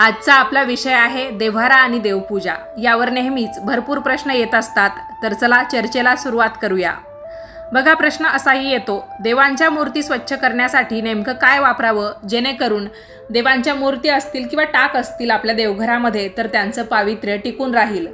आजचा आपला विषय आहे देव्हारा आणि देवपूजा. यावर नेहमीच भरपूर प्रश्न येत असतात. तर चला चर्चेला सुरुवात करूया. बघा प्रश्न असाही येतो. देवांच्या मूर्ती स्वच्छ करण्यासाठी नेमकं काय वापरावं? जेणेकरून देवांच्या मूर्ती असतील किंवा टाक असतील आपल्या देवघरामध्ये तर त्यांचं पावित्र्य टिकून राहील.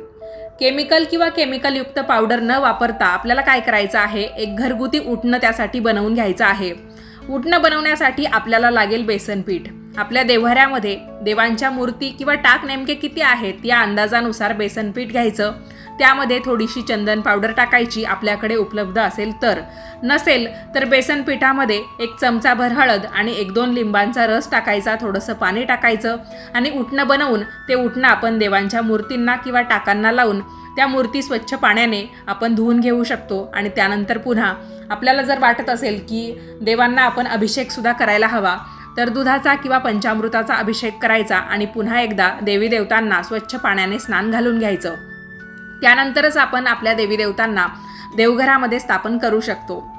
केमिकल किंवा केमिकलयुक्त पावडर न वापरता आपल्याला काय करायचं आहे? एक घरगुती उठणं त्यासाठी बनवून घ्यायचं आहे. उठणं बनवण्यासाठी आपल्याला लागेल बेसन पीठ. आपल्या देव्हाऱ्यामध्ये देवांच्या मूर्ती किंवा टाक नेमके किती आहेत या अंदाजानुसार बेसन पीठ घ्यायचं? त्यामध्ये थोडीशी चंदन पावडर टाकायची आपल्याकडे उपलब्ध असेल तर. नसेल तर बेसन पिठामध्ये एक चमचाभर हळद आणि एक दोन लिंबांचा रस टाकायचा थोडंसं पाणी टाकायचं आणि उठणं बनवून ते उठणं आपण देवांच्या मूर्तींना किंवा टाकांना लावून त्या मूर्ती स्वच्छ पाण्याने आपण धुवून घेऊ शकतो आणि त्यानंतर पुन्हा आपल्याला जर वाटत असेल की देवांना आपण अभिषेकसुद्धा करायला हवा तर दुधाचा किंवा पंचामृताचा अभिषेक करायचा आणि पुन्हा एकदा देवी देवतांना स्वच्छ पाण्याने स्नान घालून घ्यायचं. त्यानंतरच आपण आपल्या देवी देवतांना देवघरामध्ये स्थापन करू शकतो.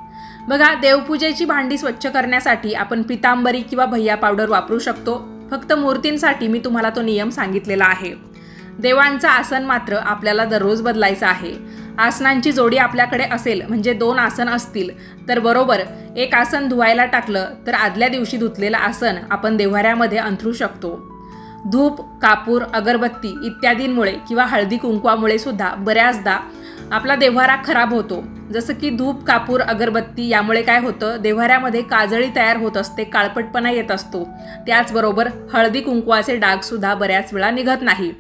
बघा देवपूजेची भांडी स्वच्छ करण्यासाठी आपण पितांबरी किंवा भैया पावडर वापरू शकतो. फक्त मूर्तींसाठी मी तुम्हाला तो नियम सांगितलेला आहे. देवांचं आसन मात्र आपल्याला दररोज बदलायचं आहे. आसनांची जोडी आपल्याकडे असेल म्हणजे दोन आसन असतील. तर बरोबर एक आसन धुवायला टाकलं तर आदल्या दिवशी धुतलेलं आसन आपण देव्हाऱ्यामध्ये अंथरू शकतो. धूप कापूर अगरबत्ती इत्यादींमुळे किंवा हळदी कुंकवामुळे सुद्धा बऱ्याचदा आपला देव्हारा खराब होतो. जसं की धूप कापूर अगरबत्ती यामुळे काय होतं देव्हाऱ्यामध्ये काजळी तयार होत असते काळपटपणा येत असतो. त्याचबरोबर हळदी कुंकवाचे डागसुद्धा बऱ्याच वेळा निघत नाही.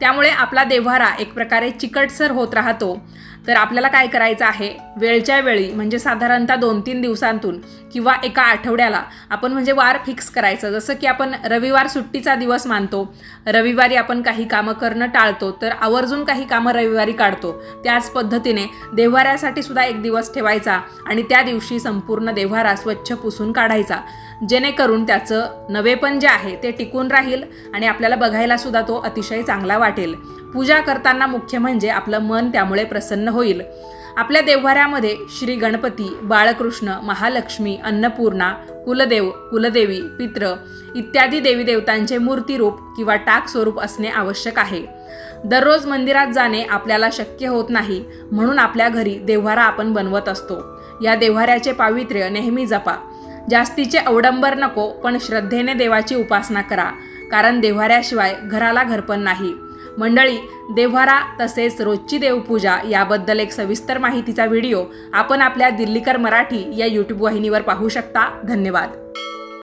त्यामुळे आपला देव्हारा एक प्रकारे चिकटसर होत राहतो. तर आपल्याला काय करायचं आहे? वेळच्या वेळी म्हणजे साधारणतः दोन तीन दिवसांतून किंवा एका आठवड्याला आपण म्हणजे वार फिक्स करायचं. जसं की आपण रविवार सुट्टीचा दिवस मानतो. रविवारी आपण काही कामं करणं टाळतो. तर आवर्जून काही कामं रविवारी काढतो. त्याच पद्धतीने देव्हाऱ्यासाठी सुद्धा एक दिवस ठेवायचा आणि त्या दिवशी संपूर्ण देव्हारा स्वच्छ पुसून काढायचा. जेणेकरून त्याचं नवेपण जे आहे ते टिकून राहील आणि आपल्याला बघायला सुद्धा तो अतिशय चांगला वाटेल. पूजा करताना मुख्य म्हणजे आपलं मन त्यामुळे प्रसन्न होईल. आपल्या देव्हाऱ्यामध्ये श्री गणपती बाळकृष्ण महालक्ष्मी अन्नपूर्णा कुलदेव कुलदेवी पित्र इत्यादी देवी देवतांचे मूर्तीरूप किंवा टाक स्वरूप असणे आवश्यक आहे. दररोज मंदिरात जाणे आपल्याला शक्य होत नाही म्हणून आपल्या घरी देव्हारा आपण बनवत असतो. या देव्हाऱ्याचे पावित्र्य नेहमी जपा. जास्तीचे अवडंबर नको पण श्रद्धेने देवाची उपासना करा. कारण देव्हाऱ्याशिवाय घराला घरपण नाही. मंडळी देव्हारा तसेच रोजची देवपूजा याबद्दल एक सविस्तर माहितीचा व्हिडिओ आपण आपल्या दिल्लीकर मराठी या यूट्यूब वाहिनीवर पाहू शकता. धन्यवाद.